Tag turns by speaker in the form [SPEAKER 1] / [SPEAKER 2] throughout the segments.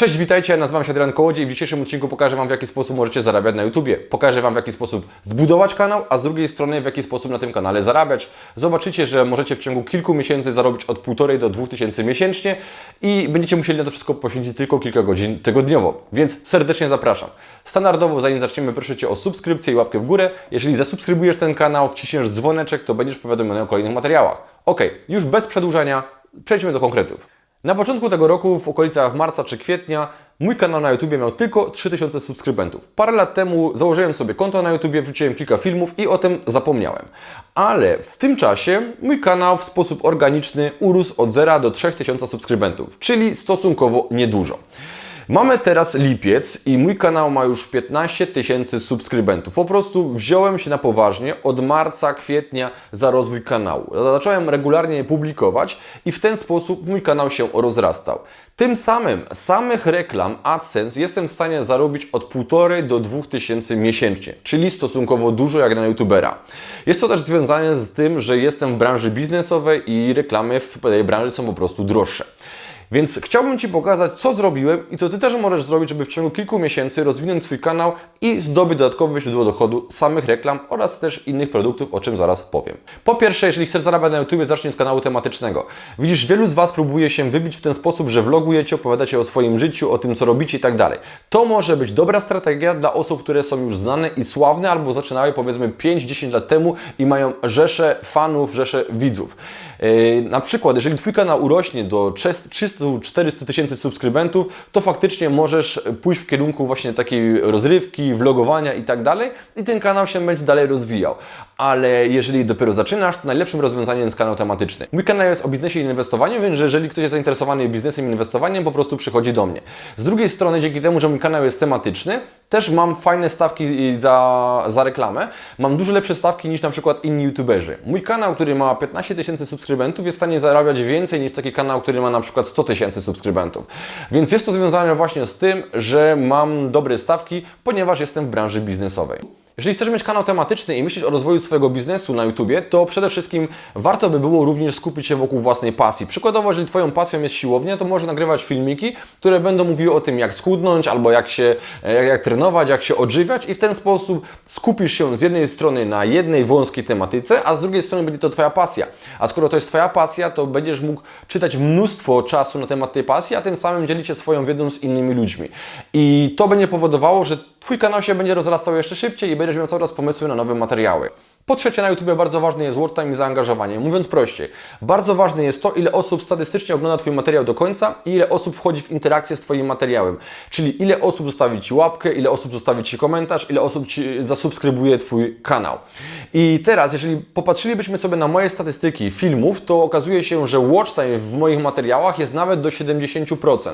[SPEAKER 1] Cześć, witajcie, nazywam się Adrian Kołodziej i w dzisiejszym odcinku pokażę Wam w jaki sposób możecie zarabiać na YouTubie. Pokażę Wam w jaki sposób zbudować kanał, a z drugiej strony w jaki sposób na tym kanale zarabiać. Zobaczycie, że możecie w ciągu kilku miesięcy zarobić od 1,5 do 2 tysięcy miesięcznie i będziecie musieli na to wszystko poświęcić tylko kilka godzin tygodniowo, więc serdecznie zapraszam. Standardowo, zanim zaczniemy, proszę Cię o subskrypcję i łapkę w górę. Jeżeli zasubskrybujesz ten kanał, wciśniesz dzwoneczek, to będziesz powiadomiony o kolejnych materiałach. Ok, już bez przedłużania, przejdźmy do konkretów. Na początku tego roku, w okolicach marca czy kwietnia, mój kanał na YouTube miał tylko 3000 subskrybentów. Parę lat temu założyłem sobie konto na YouTube, wrzuciłem kilka filmów i o tym zapomniałem. Ale w tym czasie mój kanał w sposób organiczny urósł od 0 do 3000 subskrybentów, czyli stosunkowo niedużo. Mamy teraz lipiec i mój kanał ma już 15 tysięcy subskrybentów. Po prostu wziąłem się na poważnie od marca, kwietnia za rozwój kanału. Zacząłem regularnie je publikować i w ten sposób mój kanał się rozrastał. Tym samym samych reklam AdSense jestem w stanie zarobić od 1,5 do 2 tysięcy miesięcznie, czyli stosunkowo dużo jak na YouTubera. Jest to też związane z tym, że jestem w branży biznesowej i reklamy w tej branży są po prostu droższe. Więc chciałbym Ci pokazać, co zrobiłem i co Ty też możesz zrobić, żeby w ciągu kilku miesięcy rozwinąć swój kanał i zdobyć dodatkowe źródło dochodu samych reklam oraz też innych produktów, o czym zaraz powiem. Po pierwsze, jeżeli chcesz zarabiać na YouTube, zacznij od kanału tematycznego. Widzisz, wielu z Was próbuje się wybić w ten sposób, że vlogujecie, opowiadacie o swoim życiu, o tym, co robicie i tak dalej. To może być dobra strategia dla osób, które są już znane i sławne albo zaczynały powiedzmy 5-10 lat temu i mają rzesze fanów, rzesze widzów. Yy, na przykład, jeżeli Twój kanał urośnie do 300-400 tysięcy subskrybentów, to faktycznie możesz pójść w kierunku właśnie takiej rozrywki, vlogowania i tak dalej i ten kanał się będzie dalej rozwijał. Ale jeżeli dopiero zaczynasz, to najlepszym rozwiązaniem jest kanał tematyczny. Mój kanał jest o biznesie i inwestowaniu, więc jeżeli ktoś jest zainteresowany biznesem i inwestowaniem, po prostu przychodzi do mnie. Z drugiej strony, dzięki temu, że mój kanał jest tematyczny, też mam fajne stawki za, za reklamę. Mam dużo lepsze stawki niż na przykład inni youtuberzy. Mój kanał, który ma 15 tysięcy subskrybentów, jest w stanie zarabiać więcej niż taki kanał, który ma na przykład 100 tysięcy subskrybentów. Więc jest to związane właśnie z tym, że mam dobre stawki, ponieważ jestem w branży biznesowej. Jeżeli chcesz mieć kanał tematyczny i myślisz o rozwoju swojego biznesu na YouTubie, to przede wszystkim warto by było również skupić się wokół własnej pasji. Przykładowo, jeżeli Twoją pasją jest siłownia, to możesz nagrywać filmiki, które będą mówiły o tym, jak schudnąć, albo jak się, jak, jak trenować, jak się odżywiać i w ten sposób skupisz się z jednej strony na jednej wąskiej tematyce, a z drugiej strony będzie to Twoja pasja. A skoro to jest Twoja pasja, to będziesz mógł czytać mnóstwo czasu na temat tej pasji, a tym samym dzielić się swoją wiedzą z innymi ludźmi. I to będzie powodowało, że Twój kanał się będzie rozrastał jeszcze szybciej i będziesz miał coraz pomysły na nowe materiały. Po trzecie, na YouTube bardzo ważny jest watch time i zaangażowanie. Mówiąc prościej, bardzo ważne jest to, ile osób statystycznie ogląda Twój materiał do końca i ile osób wchodzi w interakcję z Twoim materiałem. Czyli ile osób zostawi Ci łapkę, ile osób zostawi Ci komentarz, ile osób Ci zasubskrybuje Twój kanał. I teraz, jeżeli popatrzylibyśmy sobie na moje statystyki filmów, to okazuje się, że watch time w moich materiałach jest nawet do 70%.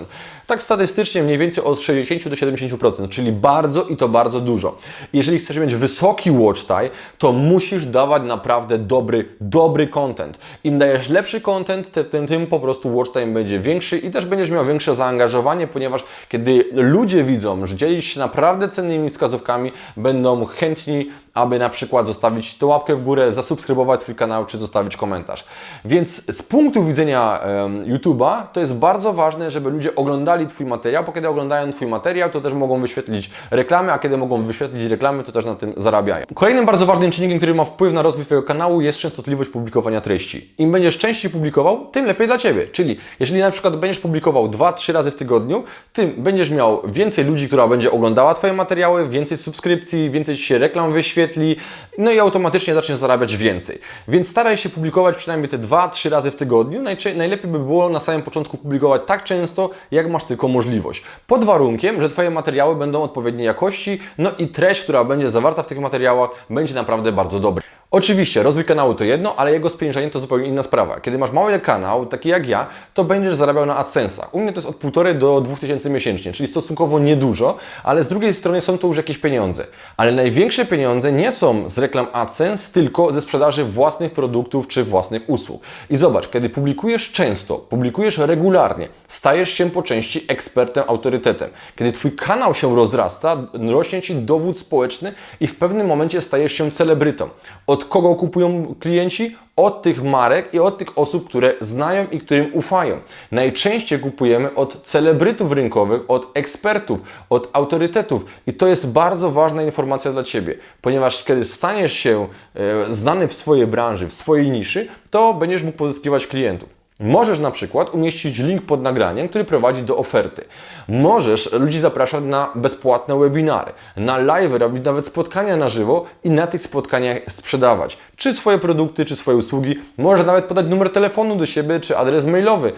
[SPEAKER 1] Tak statystycznie mniej więcej od 60 do 70%, czyli bardzo i to bardzo dużo. Jeżeli chcesz mieć wysoki watch time, to musisz dawać naprawdę dobry, dobry content. Im dajesz lepszy content, tym, tym po prostu watch time będzie większy i też będziesz miał większe zaangażowanie, ponieważ kiedy ludzie widzą, że dzielisz się naprawdę cennymi wskazówkami, będą chętni aby na przykład zostawić tę łapkę w górę, zasubskrybować Twój kanał, czy zostawić komentarz. Więc z punktu widzenia um, YouTube'a to jest bardzo ważne, żeby ludzie oglądali Twój materiał, bo kiedy oglądają Twój materiał, to też mogą wyświetlić reklamy, a kiedy mogą wyświetlić reklamy, to też na tym zarabiają. Kolejnym bardzo ważnym czynnikiem, który ma wpływ na rozwój Twojego kanału jest częstotliwość publikowania treści. Im będziesz częściej publikował, tym lepiej dla Ciebie. Czyli jeżeli na przykład będziesz publikował 2-3 razy w tygodniu, tym będziesz miał więcej ludzi, która będzie oglądała Twoje materiały, więcej subskrypcji, więcej Ci się reklam wyświetli, wyświetli, no i automatycznie zaczniesz zarabiać więcej. Więc staraj się publikować przynajmniej te 2-3 razy w tygodniu. Najlepiej by było na samym początku publikować tak często, jak masz tylko możliwość. Pod warunkiem, że Twoje materiały będą odpowiedniej jakości, no i treść, która będzie zawarta w tych materiałach, będzie naprawdę bardzo dobra. Oczywiście, rozwój kanału to jedno, ale jego spieniężenie to zupełnie inna sprawa. Kiedy masz mały kanał, taki jak ja, to będziesz zarabiał na AdSense'ach. U mnie to jest od 1,5 do 2000 miesięcznie, czyli stosunkowo niedużo, ale z drugiej strony są to już jakieś pieniądze. Ale największe pieniądze nie są z reklam AdSense, tylko ze sprzedaży własnych produktów czy własnych usług. I zobacz, kiedy publikujesz często, publikujesz regularnie, stajesz się po części ekspertem, autorytetem. Kiedy Twój kanał się rozrasta, rośnie Ci dowód społeczny i w pewnym momencie stajesz się celebrytą. Od kogo kupują klienci? Od tych marek i od tych osób, które znają i którym ufają. Najczęściej kupujemy od celebrytów rynkowych, od ekspertów, od autorytetów i to jest bardzo ważna informacja dla Ciebie, ponieważ kiedy staniesz się e, znany w swojej branży, w swojej niszy, to będziesz mógł pozyskiwać klientów. Możesz na przykład umieścić link pod nagraniem, który prowadzi do oferty. Możesz ludzi zapraszać na bezpłatne webinary, na live, robić nawet spotkania na żywo i na tych spotkaniach sprzedawać. Czy swoje produkty, czy swoje usługi. Możesz nawet podać numer telefonu do siebie, czy adres mailowy.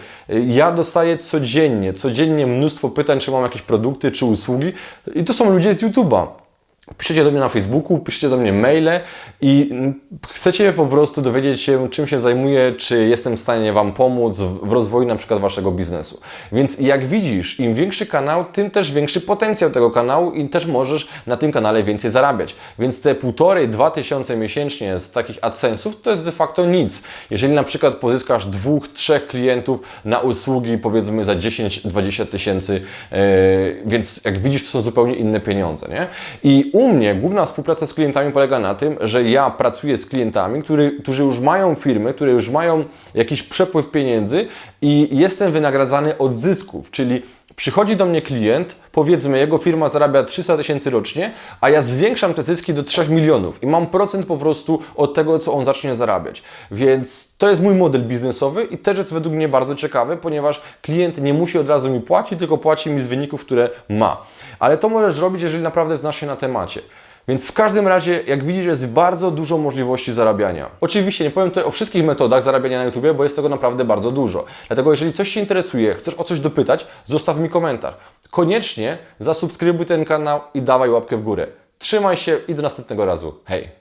[SPEAKER 1] Ja dostaję codziennie, codziennie mnóstwo pytań, czy mam jakieś produkty, czy usługi. I to są ludzie z YouTube'a. Piszecie do mnie na Facebooku, piszecie do mnie maile i chcecie po prostu dowiedzieć się, czym się zajmuję, czy jestem w stanie Wam pomóc w rozwoju na przykład Waszego biznesu. Więc jak widzisz, im większy kanał, tym też większy potencjał tego kanału i też możesz na tym kanale więcej zarabiać. Więc te półtorej, dwa tysiące miesięcznie z takich AdSense'ów to jest de facto nic. Jeżeli na przykład pozyskasz dwóch, trzech klientów na usługi powiedzmy za 10-20 tysięcy, yy, więc jak widzisz, to są zupełnie inne pieniądze, nie? I u mnie główna współpraca z klientami polega na tym, że ja pracuję z klientami, który, którzy już mają firmy, które już mają jakiś przepływ pieniędzy i jestem wynagradzany od zysków, czyli przychodzi do mnie klient, powiedzmy jego firma zarabia 300 tysięcy rocznie, a ja zwiększam te zyski do 3 milionów i mam procent po prostu od tego, co on zacznie zarabiać. Więc to jest mój model biznesowy i też jest według mnie bardzo ciekawy, ponieważ klient nie musi od razu mi płacić, tylko płaci mi z wyników, które ma. Ale to możesz robić, jeżeli naprawdę znasz się na temacie. Więc w każdym razie, jak widzisz, jest bardzo dużo możliwości zarabiania. Oczywiście nie powiem tutaj o wszystkich metodach zarabiania na YouTube, bo jest tego naprawdę bardzo dużo. Dlatego jeżeli coś Cię interesuje, chcesz o coś dopytać, zostaw mi komentarz. Koniecznie zasubskrybuj ten kanał i dawaj łapkę w górę. Trzymaj się i do następnego razu. Hej!